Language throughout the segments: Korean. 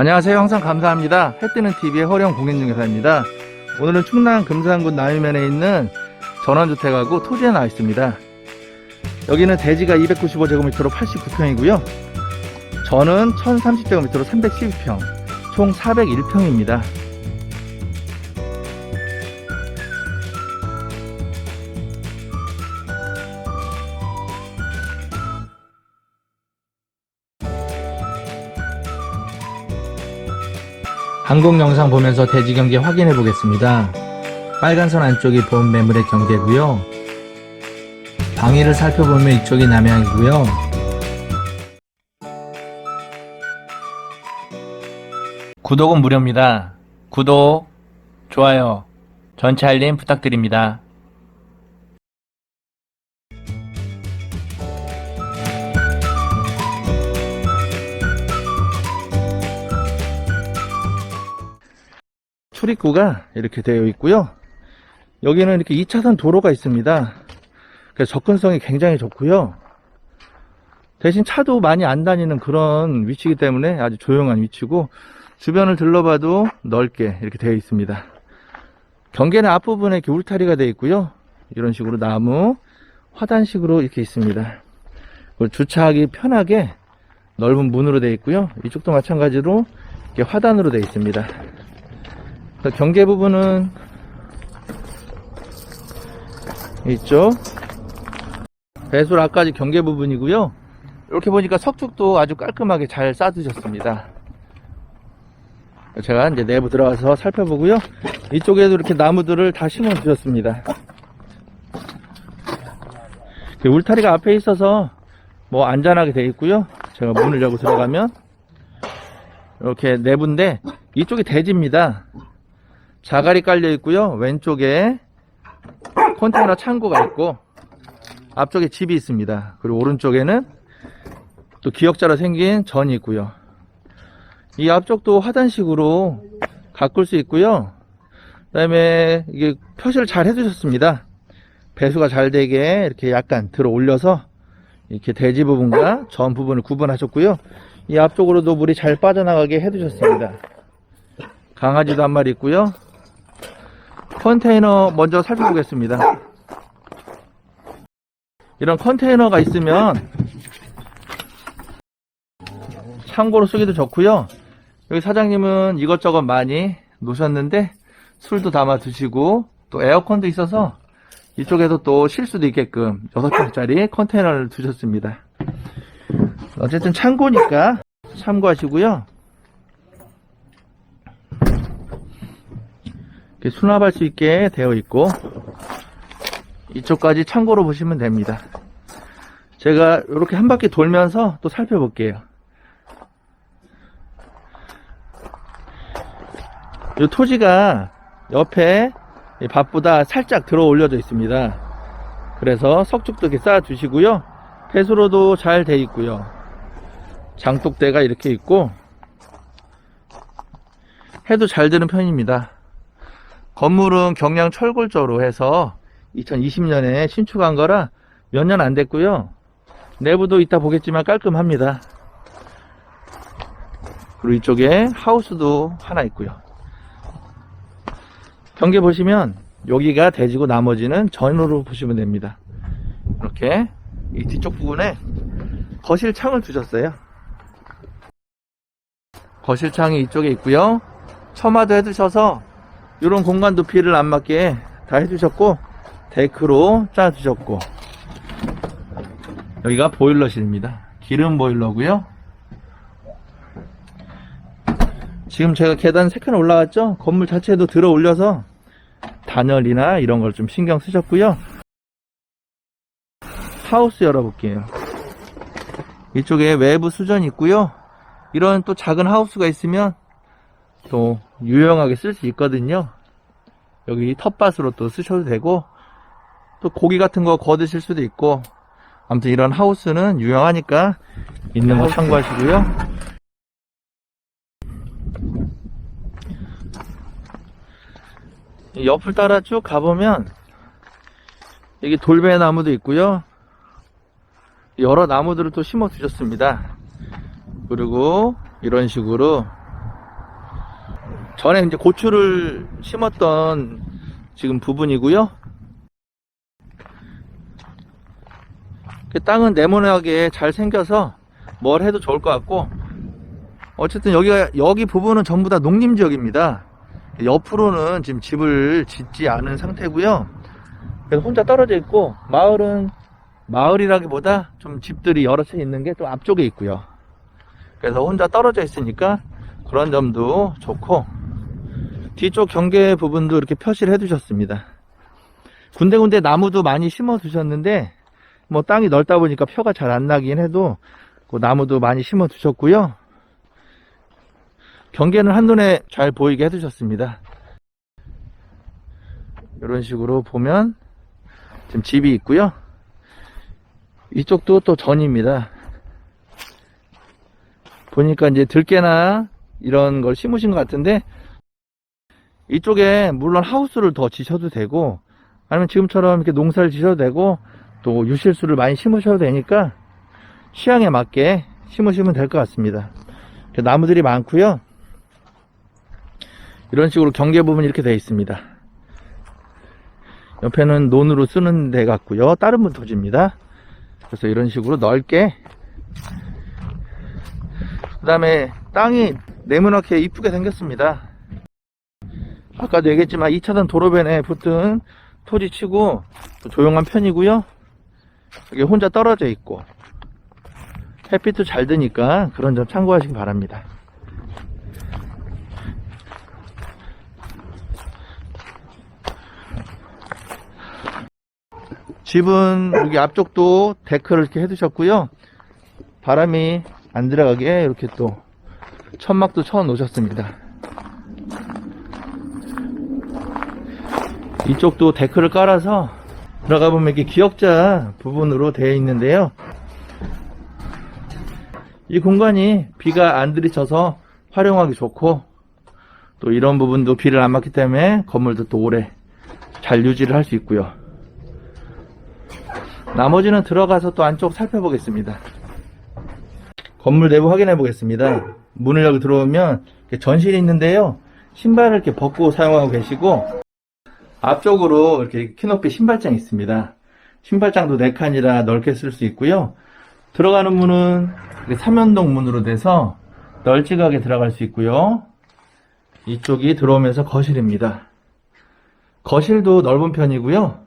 안녕하세요. 항상 감사합니다. 해뜨는 TV의 허령 공인중개사입니다. 오늘은 충남 금산군 남이면에 있는 전원주택하고 토지에 나와 있습니다. 여기는 대지가 295제곱미터로 89평이고요. 전은 1030제곱미터로 312평, 총 401평입니다. 항공 영상 보면서 대지 경계 확인해 보겠습니다. 빨간 선 안쪽이 본 매물의 경계고요. 방위를 살펴보면 이쪽이 남향이고요. 구독은 무료입니다. 구독, 좋아요, 전체 알림 부탁드립니다. 출입구가 이렇게 되어 있고요. 여기는 이렇게 2차선 도로가 있습니다. 그래서 접근성이 굉장히 좋고요. 대신 차도 많이 안 다니는 그런 위치이기 때문에 아주 조용한 위치고 주변을 둘러봐도 넓게 이렇게 되어 있습니다. 경계는 앞부분에 이렇게 울타리가 되어 있고요. 이런 식으로 나무, 화단식으로 이렇게 있습니다. 주차하기 편하게 넓은 문으로 되어 있고요. 이쪽도 마찬가지로 화단으로 되어 있습니다. 그래서 경계 부분은 있죠. 배술 앞까지 경계 부분이고요. 이렇게 보니까 석축도 아주 깔끔하게 잘 쌓으셨습니다. 제가 이제 내부 들어가서 살펴보고요. 이쪽에도 이렇게 나무들을 다 심어 주셨습니다. 그 울타리가 앞에 있어서 뭐 안전하게 되어 있고요. 제가 문을 열고 들어가면 이렇게 내부인데 이쪽이 대지입니다. 자갈이 깔려 있고요. 왼쪽에 컨테이너 창고가 있고 앞쪽에 집이 있습니다. 그리고 오른쪽에는 또 기역자로 생긴 전이 있고요. 이 앞쪽도 화단식으로 가꿀 수 있고요. 그다음에 이게 표시를 잘 해주셨습니다. 배수가 잘 되게 이렇게 약간 들어 올려서 이렇게 대지 부분과 전 부분을 구분하셨고요. 이 앞쪽으로도 물이 잘 빠져나가게 해두셨습니다. 강아지도 한 마리 있고요. 컨테이너 먼저 살펴보겠습니다. 이런 컨테이너가 있으면 창고로 쓰기도 좋고요. 여기 사장님은 이것저것 많이 놓으셨는데 술도 담아 드시고 또 에어컨도 있어서 이쪽에도 또쉴 수도 있게끔 6평짜리 컨테이너를 두셨습니다. 어쨌든 창고니까 참고하시고요. 이렇게 수납할 수 있게 되어 있고 이쪽까지 창고로 보시면 됩니다. 제가 이렇게 한 바퀴 돌면서 또 살펴볼게요. 이 토지가 옆에 이 밭보다 살짝 들어 올려져 있습니다. 그래서 석축도 이렇게 쌓아 두시고요. 폐수로도 잘 돼 있고요. 장독대가 이렇게 있고 해도 잘 되는 편입니다. 건물은 경량 철골조로 해서 2020년에 신축한 거라 몇 년 안 됐고요. 내부도 이따 보겠지만 깔끔합니다. 그리고 이쪽에 하우스도 하나 있고요. 경계 보시면 여기가 대지고 나머지는 전으로 보시면 됩니다. 이렇게 이 뒤쪽 부분에 거실 창을 두셨어요. 거실 창이 이쪽에 있고요. 처마도 해두셔서 이런 공간도 비를 안 맞게 다 해주셨고 데크로 짜주셨고 여기가 보일러실입니다. 기름 보일러고요. 지금 제가 계단 3칸 올라갔죠? 건물 자체도 들어 올려서 단열이나 이런 걸 좀 신경 쓰셨고요. 하우스 열어볼게요. 이쪽에 외부 수전이 있고요. 이런 또 작은 하우스가 있으면 또 유용하게 쓸 수 있거든요. 여기 텃밭으로 또 쓰셔도 되고 또 고기 같은 거 구워 드실 수도 있고 아무튼 이런 하우스는 유용하니까 있는 거 참고하시고요. 이 옆을 따라 쭉 가보면 여기 돌배나무도 있고요. 여러 나무들을 또 심어 두셨습니다. 그리고 이런 식으로 전에 이제 고추를 심었던 지금 부분이고요. 그 땅은 네모나게 잘 생겨서 뭘 해도 좋을 것 같고 어쨌든 여기가 여기 부분은 전부 다 농림 지역입니다. 옆으로는 지금 집을 짓지 않은 상태고요. 그래서 혼자 떨어져 있고 마을은 마을이라기보다 좀 집들이 여러 채 있는 게좀 앞쪽에 있고요. 그래서 혼자 떨어져 있으니까 그런 점도 좋고 뒤쪽 경계 부분도 이렇게 표시를 해 두셨습니다. 군데군데 나무도 많이 심어 두셨는데 뭐 땅이 넓다 보니까 표가 잘 안 나긴 해도 그 나무도 많이 심어 두셨고요. 경계는 한눈에 잘 보이게 해 두셨습니다. 이런 식으로 보면 지금 집이 있고요. 이쪽도 또 전입니다. 보니까 이제 들깨나 이런 걸 심으신 것 같은데 이쪽에 물론 하우스를 더 지셔도 되고 아니면 지금처럼 이렇게 농사를 지셔도 되고 또 유실수를 많이 심으셔도 되니까 취향에 맞게 심으시면 될 것 같습니다. 나무들이 많고요. 이런 식으로 경계 부분이 이렇게 되어 있습니다. 옆에는 논으로 쓰는 데 같고요. 다른 분 토지입니다. 그래서 이런 식으로 넓게 그 다음에 땅이 네모나게 이쁘게 생겼습니다. 아까도 얘기했지만 2차선 도로변에 붙은 토지 치고 또 조용한 편이고요. 여기 혼자 떨어져 있고 햇빛도 잘 드니까 그런 점 참고하시기 바랍니다. 집은 여기 앞쪽도 데크를 이렇게 해두셨고요. 바람이 안 들어가게 이렇게 또 천막도 쳐 놓으셨습니다. 이쪽도 데크를 깔아서 들어가 보면 이렇게 기역자 부분으로 되어 있는데요. 이 공간이 비가 안 들이쳐서 활용하기 좋고 또 이런 부분도 비를 안 맞기 때문에 건물도 또 오래 잘 유지를 할 수 있고요. 나머지는 들어가서 또 안쪽 살펴보겠습니다. 건물 내부 확인해 보겠습니다. 문을 여기 들어오면 전실이 있는데요. 신발을 이렇게 벗고 사용하고 계시고 앞쪽으로 이렇게 키높이 신발장이 있습니다. 신발장도 4칸이라 넓게 쓸 수 있고요. 들어가는 문은 삼연동 문으로 돼서 널찍하게 들어갈 수 있고요. 이쪽이 들어오면서 거실입니다. 거실도 넓은 편이고요.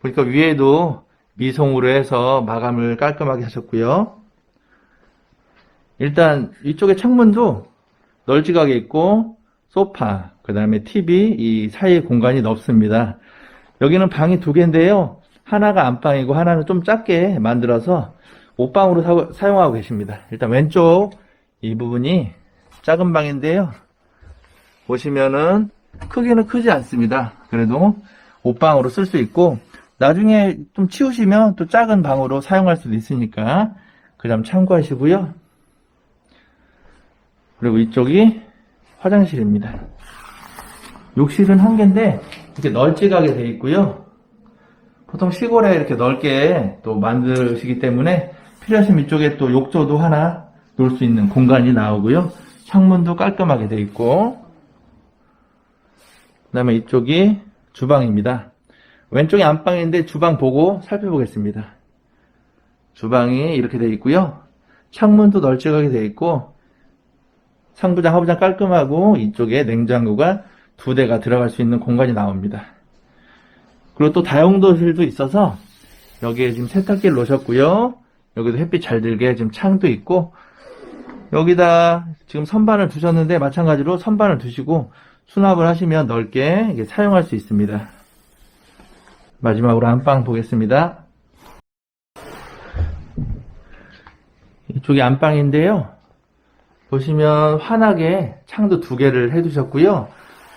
보니까 위에도 미송으로 해서 마감을 깔끔하게 하셨고요. 일단 이쪽에 창문도 널찍하게 있고 소파, 그 다음에 TV 이 사이 공간이 넓습니다. 여기는 방이 두 개인데요. 하나가 안방이고 하나는 좀 작게 만들어서 옷방으로 사, 용하고 계십니다. 일단 왼쪽 이 부분이 작은 방인데요. 보시면은 크기는 크지 않습니다. 그래도 옷방으로 쓸 수 있고 나중에 좀 치우시면 또 작은 방으로 사용할 수도 있으니까 그점 참고하시고요. 그리고 이쪽이 화장실입니다. 욕실은 한 개인데 이렇게 널찍하게 되어 있고요. 보통 시골에 이렇게 넓게 또 만드시기 때문에 필요하시면 이쪽에 또 욕조도 하나 놓을 수 있는 공간이 나오고요. 창문도 깔끔하게 되어 있고 그 다음에 이쪽이 주방입니다. 왼쪽이 안방인데 주방 보고 살펴보겠습니다. 주방이 이렇게 되어 있고요. 창문도 널찍하게 되어 있고 상부장, 하부장 깔끔하고 이쪽에 냉장고가 두 대가 들어갈 수 있는 공간이 나옵니다. 그리고 또 다용도실도 있어서 여기에 지금 세탁기를 놓으셨고요. 여기도 햇빛 잘 들게 지금 창도 있고 여기다 지금 선반을 두셨는데 마찬가지로 선반을 두시고 수납을 하시면 넓게 사용할 수 있습니다. 마지막으로 안방 보겠습니다. 이쪽이 안방인데요. 보시면 환하게 창도 두 개를 해 두셨고요.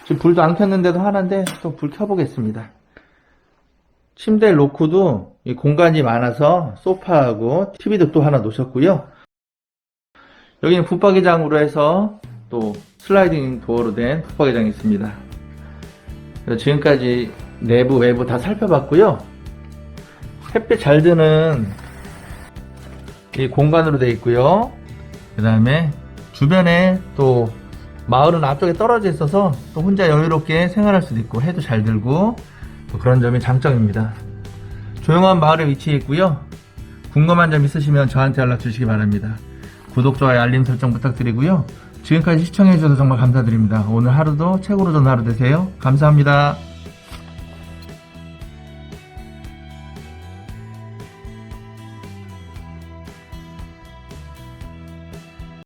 지금 불도 안 켰는데도 하나인데 또 불 켜보겠습니다. 침대 놓고도 공간이 많아서 소파하고 TV도 또 하나 놓으셨고요. 여기는 붙박이장으로 해서 또 슬라이딩 도어로 된 붙박이장이 있습니다. 지금까지 내부 외부 다 살펴봤고요. 햇빛 잘 드는 이 공간으로 되어 있고요. 그 다음에 주변에 또 마을은 앞쪽에 떨어져 있어서 또 혼자 여유롭게 생활할 수도 있고 해도 잘 들고 또 그런 점이 장점입니다. 조용한 마을에 위치해 있고요. 궁금한 점 있으시면 저한테 연락 주시기 바랍니다. 구독, 좋아요, 알림 설정 부탁드리고요. 지금까지 시청해 주셔서 정말 감사드립니다. 오늘 하루도 최고로 좋은 하루 되세요. 감사합니다.